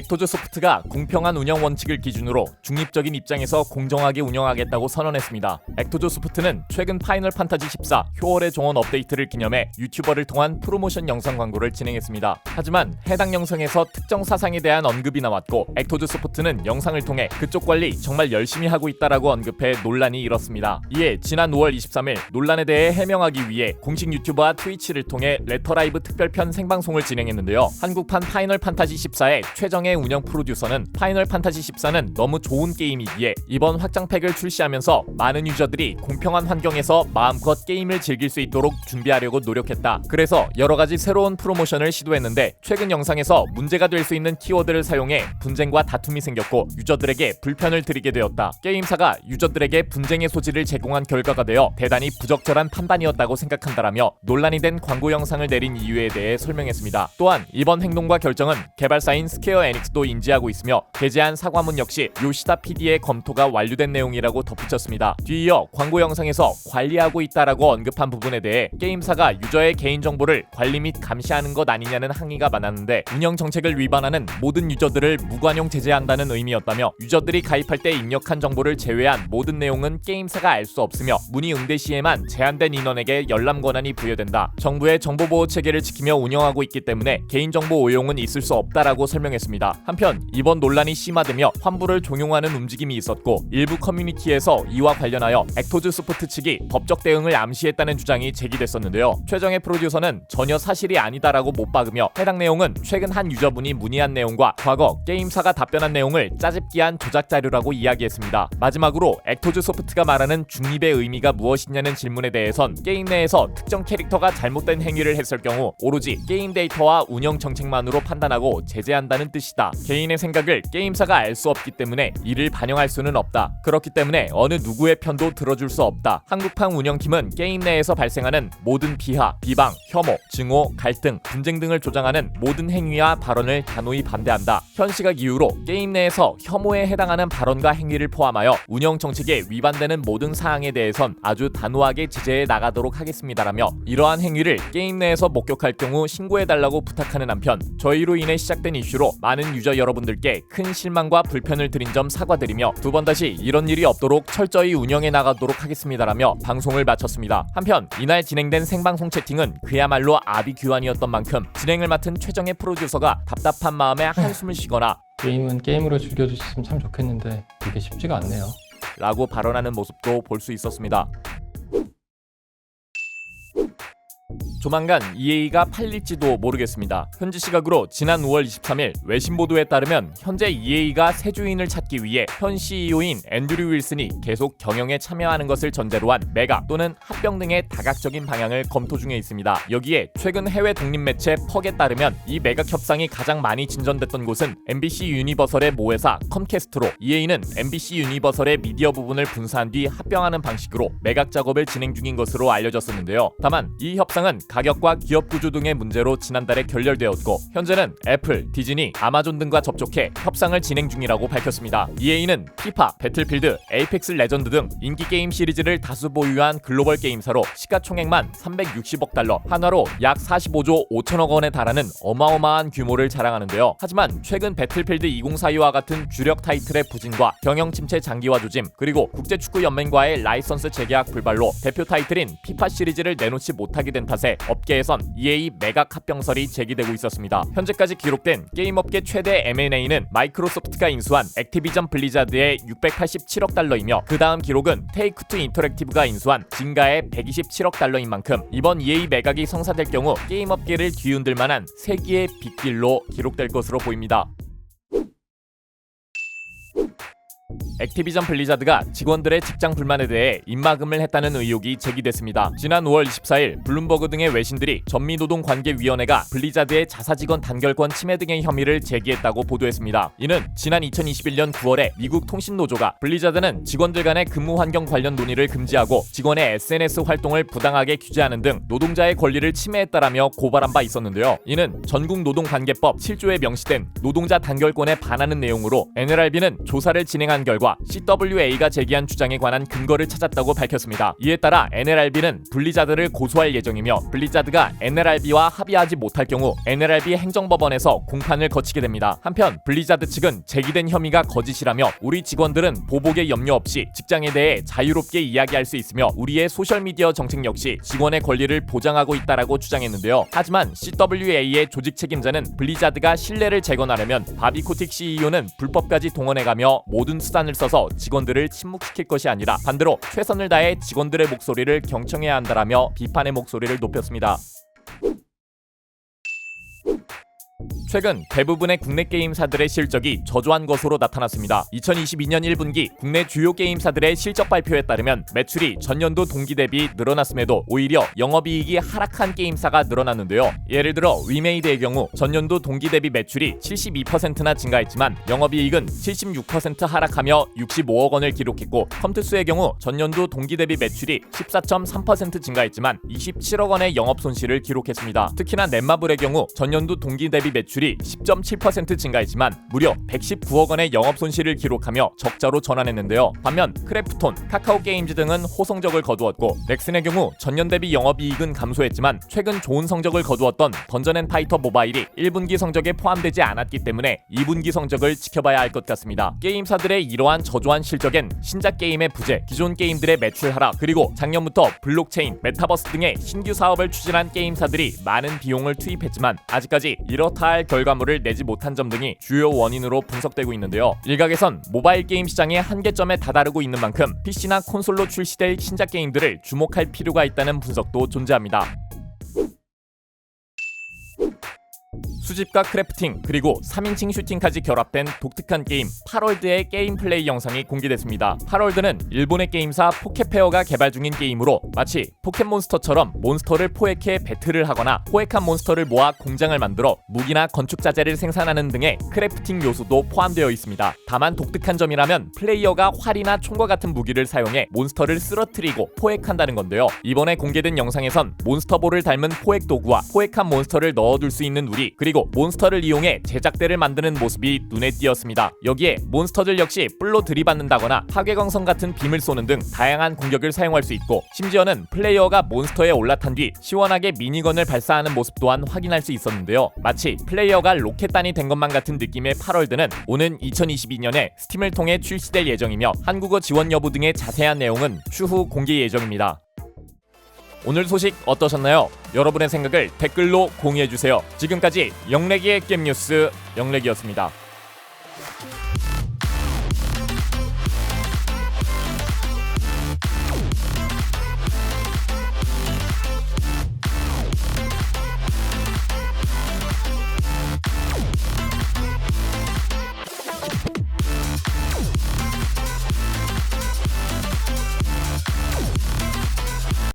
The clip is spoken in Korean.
액토즈 소프트가 공평한 운영 원칙을 기준으로 중립적인 입장에서 공정하게 운영하겠다고 선언했습니다. 액토즈 소프트는 최근 파이널 판타지 14 효월의 종원 업데이트를 기념해 유튜버를 통한 프로모션 영상 광고를 진행했습니다. 하지만 해당 영상에서 특정 사상에 대한 언급이 나왔고 액토즈 소프트는 영상을 통해 그쪽 관리 정말 열심히 하고 있다라고 언급해 논란이 일었습니다. 이에 지난 5월 23일 논란에 대해 해명하기 위해 공식 유튜버와 트위치를 통해 레터라이브 특별편 생방송을 진행했는데요. 한국판 파이널 판타지 14의 최정의 운영 프로듀서는 파이널 판타지 14는 너무 좋은 게임이기에 이번 확장팩을 출시하면서 많은 유저들이 공평한 환경에서 마음껏 게임을 즐길 수 있도록 준비하려고 노력했다. 그래서 여러 가지 새로운 프로모션을 시도했는데 최근 영상에서 문제가 될 수 있는 키워드를 사용해 분쟁과 다툼이 생겼고 유저들에게 불편을 드리게 되었다. 게임사가 유저들에게 분쟁의 소지를 제공한 결과가 되어 대단히 부적절한 판단이었다고 생각한다라며 논란이 된 광고 영상을 내린 이유에 대해 설명했습니다. 또한 이번 행동과 결정은 개발사인 스퀘어 에닉 스도 인지하고 있으며 게재한 사과문 역시 요시다 PD의 검토가 완료된 내용이라고 덧붙였습니다. 뒤이어 광고 영상에서 관리하고 있다라고 언급한 부분에 대해 게임사가 유저의 개인 정보를 관리 및 감시하는 것 아니냐는 항의가 많았는데 운영 정책을 위반하는 모든 유저들을 무관용 제재한다는 의미였다며 유저들이 가입할 때 입력한 정보를 제외한 모든 내용은 게임사가 알 수 없으며 문의 응대 시에만 제한된 인원에게 열람 권한이 부여된다. 정부의 정보 보호 체계를 지키며 운영하고 있기 때문에 개인 정보 오용은 있을 수 없다라고 설명했습니다. 한편 이번 논란이 심화되며 환불을 종용하는 움직임이 있었고 일부 커뮤니티에서 이와 관련하여 액토즈 소프트 측이 법적 대응을 암시했다는 주장이 제기됐었는데요. 최정의 프로듀서는 전혀 사실이 아니다라고 못 박으며 해당 내용은 최근 한 유저분이 문의한 내용과 과거 게임사가 답변한 내용을 짜집기한 조작 자료라고 이야기했습니다. 마지막으로 액토즈 소프트가 말하는 중립의 의미가 무엇이냐는 질문에 대해선 게임 내에서 특정 캐릭터가 잘못된 행위를 했을 경우 오로지 게임 데이터와 운영 정책만으로 판단하고 제재한다는 뜻이 다. 개인의 생각을 게임사가 알 수 없기 때문에 이를 반영할 수는 없다. 그렇기 때문에 어느 누구의 편도 들어줄 수 없다. 한국판 운영팀은 게임 내에서 발생하는 모든 비하, 비방, 혐오, 증오, 갈등, 분쟁 등을 조장하는 모든 행위와 발언을 단호히 반대한다. 현 시각 이후로 게임 내에서 혐오에 해당하는 발언과 행위를 포함하여 운영 정책에 위반되는 모든 사항에 대해선 아주 단호하게 제재해 나가도록 하겠습니다라며 이러한 행위를 게임 내에서 목격할 경우 신고해달라고 부탁하는 한편 저희로 인해 시작된 이슈로 많은 유저 여러분들께 큰 실망과 불편을 드린 점 사과드리며 두 번 다시 이런 일이 없도록 철저히 운영해 나가도록 하겠습니다라며 방송을 마쳤습니다. 한편 이날 진행된 생방송 채팅은 그야말로 아비규환이었던 만큼 진행을 맡은 최정의 프로듀서가 답답한 마음에 한숨을 쉬거나 게임은 게임으로 즐겨주셨으면 참 좋겠는데 이게 쉽지가 않네요. 라고 발언하는 모습도 볼 수 있었습니다. 조만간 EA가 팔릴지도 모르겠습니다. 현지 시각으로 지난 5월 23일 외신 보도에 따르면 현재 EA가 새 주인을 찾기 위해 현 CEO인 앤드류 윌슨이 계속 경영에 참여하는 것을 전제로 한 메가 또는 합병 등의 다각적인 방향을 검토 중에 있습니다. 여기에 최근 해외 독립 매체 퍽에 따르면 이 매각 협상이 가장 많이 진전됐던 곳은 MBC 유니버설의 모 회사 컴캐스트로 EA는 MBC 유니버설의 미디어 부분을 분사한 뒤 합병하는 방식으로 매각 작업을 진행 중인 것으로 알려졌었는데요. 다만 이 협상은 가격과 기업 구조 등의 문제로 지난달에 결렬되었고 현재는 애플, 디즈니, 아마존 등과 접촉해 협상을 진행 중이라고 밝혔습니다. EA는 피파, 배틀필드, 에이펙스 레전드 등 인기 게임 시리즈를 다수 보유한 글로벌 게임사로 시가총액만 360억 달러, 한화로 약 45조 5천억 원에 달하는 어마어마한 규모를 자랑하는데요. 하지만 최근 배틀필드 2042와 같은 주력 타이틀의 부진과 경영 침체 장기화 조짐, 그리고 국제축구연맹과의 라이선스 재계약 불발로 대표 타이틀인 피파 시리즈를 내놓지 못하게 된 탓에 업계에선 EA 매각 합병설이 제기되고 있었습니다. 현재까지 기록된 게임업계 최대 M&A는 마이크로소프트가 인수한 액티비전 블리자드의 687억 달러이며 그 다음 기록은 테이크투 인터랙티브가 인수한 진가의 127억 달러인 만큼 이번 EA 매각이 성사될 경우 게임업계를 뒤흔들 만한 세기의 빗길로 기록될 것으로 보입니다. 액티비전 블리자드가 직원들의 직장 불만에 대해 입막음을 했다는 의혹이 제기됐습니다. 지난 5월 24일 블룸버그 등의 외신들이 전미노동관계위원회가 블리자드의 자사 직원 단결권 침해 등의 혐의를 제기했다고 보도했습니다. 이는 지난 2021년 9월에 미국 통신노조가 블리자드는 직원들 간의 근무 환경 관련 논의를 금지하고 직원의 SNS 활동을 부당하게 규제하는 등 노동자의 권리를 침해했다라며 고발한 바 있었는데요. 이는 전국 노동관계법 7조에 명시된 노동자 단결권에 반하는 내용으로 NLRB는 조사를 진행한 결과 NRLB와 CWA가 제기한 주장에 관한 근거를 찾았다고 밝혔습니다. 이에 따라 NLRB는 블리자드를 고소할 예정이며 블리자드가 NLRB와 합의하지 못할 경우 NLRB 행정법원에서 공판을 거치게 됩니다. 한편 블리자드 측은 제기된 혐의가 거짓이라며 우리 직원들은 보복에 염려 없이 직장에 대해 자유롭게 이야기할 수 있으며 우리의 소셜미디어 정책 역시 직원의 권리를 보장하고 있다라고 주장했는데요. 하지만 CWA의 조직 책임자는 블리자드가 신뢰를 재건하려면 바비코틱 CEO는 불법까지 동원해가며 모든 수단을 써서 직원들을 침묵시킬 것이 아니라 반대로 최선을 다해 직원들의 목소리를 경청해야 한다라며 비판의 목소리를 높였습니다. 최근 대부분의 국내 게임사들의 실적이 저조한 것으로 나타났습니다. 2022년 1분기 국내 주요 게임사들의 실적 발표에 따르면 매출이 전년도 동기 대비 늘어났음에도 오히려 영업이익이 하락한 게임사가 늘어났는데요. 예를 들어 위메이드의 경우 전년도 동기 대비 매출이 72%나 증가했지만 영업이익은 76% 하락하며 65억 원을 기록했고 컴투스의 경우 전년도 동기 대비 매출이 14.3% 증가했지만 27억 원의 영업 손실을 기록했습니다. 특히나 넷마블의 경우 전년도 동기 대비 매출이 10.7% 증가했지만 무려 119억 원의 영업 손실을 기록하며 적자로 전환했는데요. 반면 크래프톤, 카카오 게임즈 등은 호성적을 거두었고 넥슨의 경우 전년 대비 영업 이익은 감소했지만 최근 좋은 성적을 거두었던 던전앤파이터 모바일이 1분기 성적에 포함되지 않았기 때문에 2분기 성적을 지켜봐야 할 것 같습니다. 게임사들의 이러한 저조한 실적엔 신작 게임의 부재, 기존 게임들의 매출 하락, 그리고 작년부터 블록체인, 메타버스 등의 신규 사업을 추진한 게임사들이 많은 비용을 투입했지만 아직까지 이렇다 할 결과물을 내지 못한 점 등이 주요 원인으로 분석되고 있는데요. 일각에선 모바일 게임 시장의 한계점에 다다르고 있는 만큼 PC나 콘솔로 출시될 신작 게임들을 주목할 필요가 있다는 분석도 존재합니다. 수집과 크래프팅 그리고 3인칭 슈팅까지 결합된 독특한 게임 파월드의 게임 플레이 영상이 공개됐습니다. 파월드는 일본의 게임사 포켓페어가 개발 중인 게임으로 마치 포켓몬스터처럼 몬스터를 포획해 배틀을 하거나 포획한 몬스터를 모아 공장을 만들어 무기나 건축 자재를 생산하는 등의 크래프팅 요소도 포함되어 있습니다. 다만 독특한 점이라면 플레이어가 활이나 총과 같은 무기를 사용해 몬스터를 쓰러뜨리고 포획한다는 건데요. 이번에 공개된 영상에선 몬스터볼을 닮은 포획 도구와 포획한 몬스터를 넣어둘 수 있는 우리 그리고 몬스터를 이용해 제작대를 만드는 모습이 눈에 띄었습니다. 여기에 몬스터들 역시 뿔로 들이받는다거나 파괴광선 같은 빔을 쏘는 등 다양한 공격을 사용할 수 있고 심지어는 플레이어가 몬스터에 올라탄 뒤 시원하게 미니건을 발사하는 모습 또한 확인할 수 있었는데요. 마치 플레이어가 로켓단이 된 것만 같은 느낌의 8월드는 오는 2022년에 스팀을 통해 출시될 예정이며 한국어 지원 여부 등의 자세한 내용은 추후 공개 예정입니다. 오늘 소식 어떠셨나요? 여러분의 생각을 댓글로 공유해주세요. 지금까지 영래기의 겜뉴스 영래기였습니다.